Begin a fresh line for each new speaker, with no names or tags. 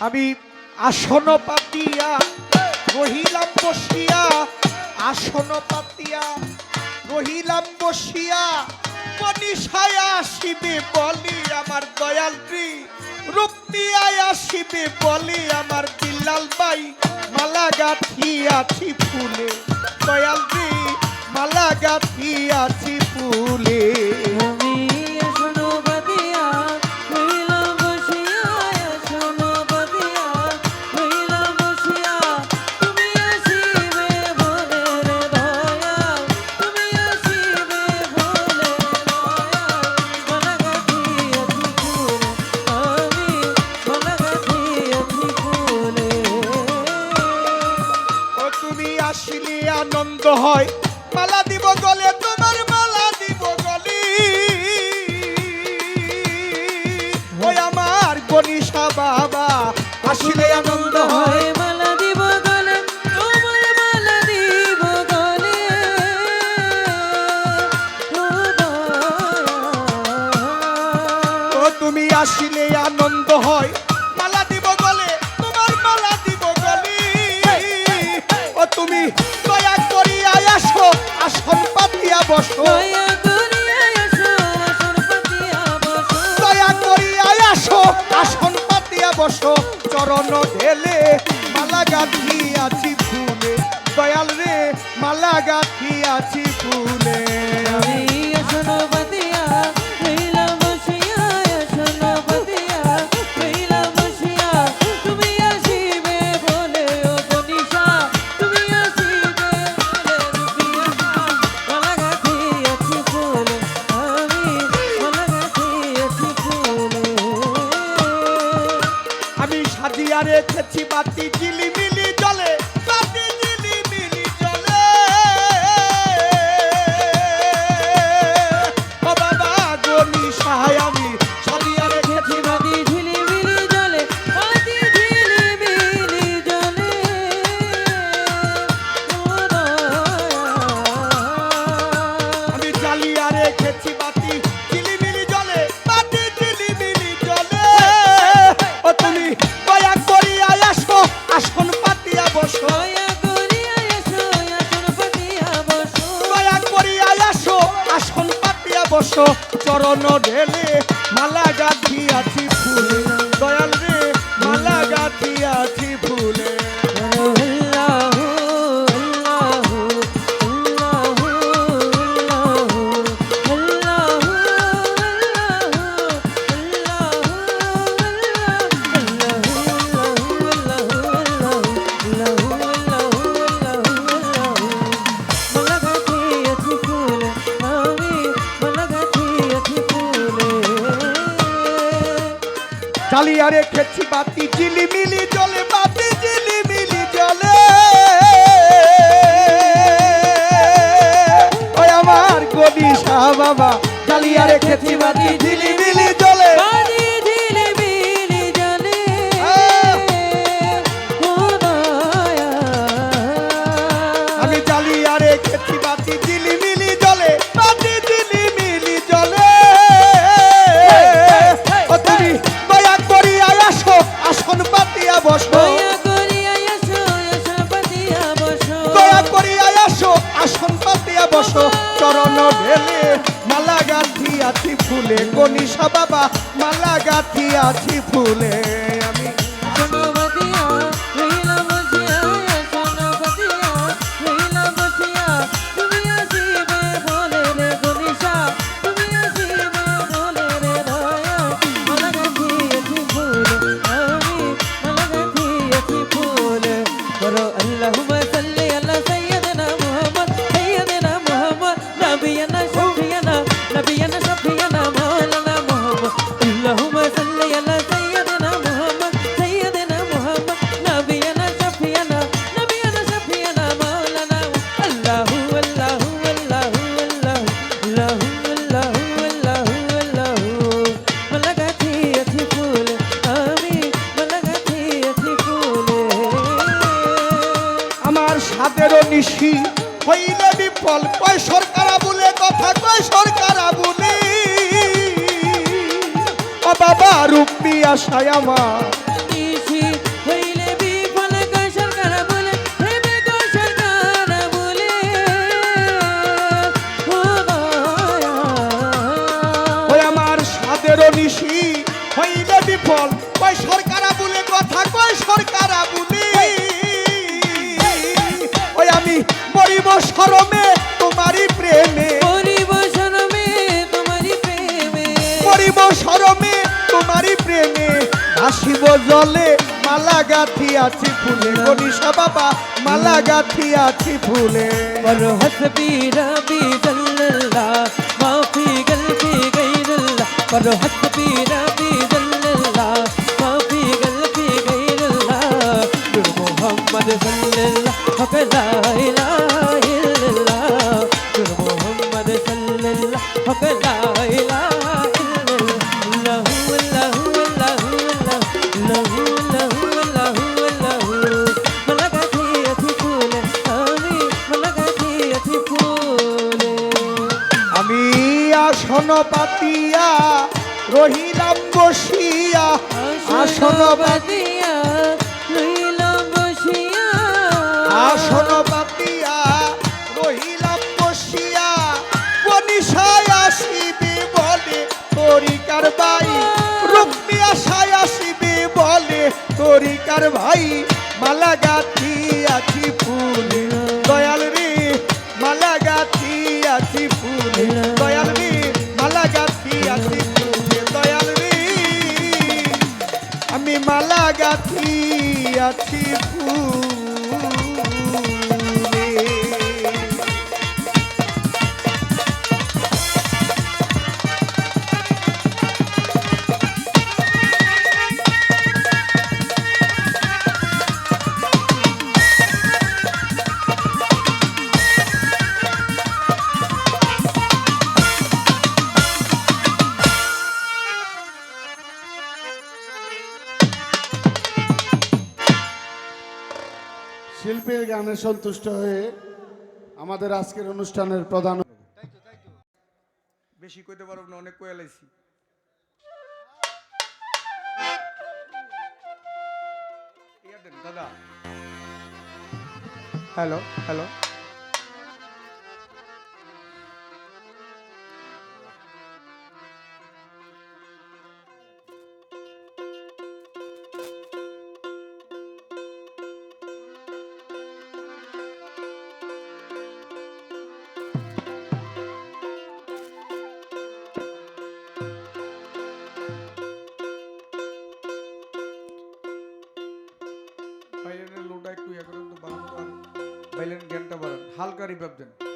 আমি আসন পাতিয়া, রহিলাম বসিয়া, আসন পাতিয়া, রহিলাম বসিয়া, মনীষায় আসিবে বলি আমার দয়াল রূপতিয়ায় আসিবে বলি আমার হয়। মালা দিব গলে, তোমার মালা দিব গলি। ওই আমার গণিসা বাবা, আসলে আনন্দ হয়। বসো।
দয়া করিয়া
আসো আসন পাতিয়া বসো। চরণ ঢেলে মালা গাঁথিয়াছি ফুলে। রেখেছি বাতি। ঝিলিমিলি জলে বাতি ঝিলিমিলি জলে। ও তুমি দয়া করিয়া আসো আসন পাতিয়া বসো।
আসন পাতিয়া বসো।
চরণ ঢেলে মালা গাঁথিয়াছি ফুলে। দয়াল রে মালা গাঁথিয়াছি ফুলে। জ্বালিয়া রেখেছি বাতি, ঝিলিমিলি জলে, বাতি ঝিলিমিলি জলে। ওই আমার গদি শাহ বাবা জ্বালিয়া রেখেছি বাতি, ঝিলিমিলি বসো।
দয়া করিয়া
আসো আসন পাতিয়া বসো। চরণ ভেলে মালা গাঁথিয়াছি ফুলে কনিষা বাবা মালা গাঁথিয়াছি ফুলে।
அல்லாஹும சல்லி
அல்லா சையதனா বিফল
কয় সরকার আবুলে কথা কয় সরকার আবুলে বাবা রূপ নিয়ে প্রেমে আসিব জলে মালা গাথি আছি ফুলে। মনীষা বাবা মালা গাথি আছি ফুলে।
বড় হসবি রবি মোহাম্মদ সাল্লাল্লাহু আলাইহি
ওয়া আসন পাতি
বাদিয়া রইলাম বসিয়া।
আসন পাতিয়া রহিলাম বসিয়া। বনিশায় আসিবে বলে তরিকার ভাই। রুক্মি আশায় আসিবে বলে তরিকার ভাই। মালা গাথি আছি ফুলে আছি ফুলে
গানে সন্তুষ্ট হয়ে আমাদের আজকের অনুষ্ঠানের প্রধান
বেশি কইতে পারব না, অনেক কয়ে লাইছি। দাদা। হ্যালো হ্যালো বাইলেন জ্ঞানটা বাড়ান হালকা রিভাব দেন।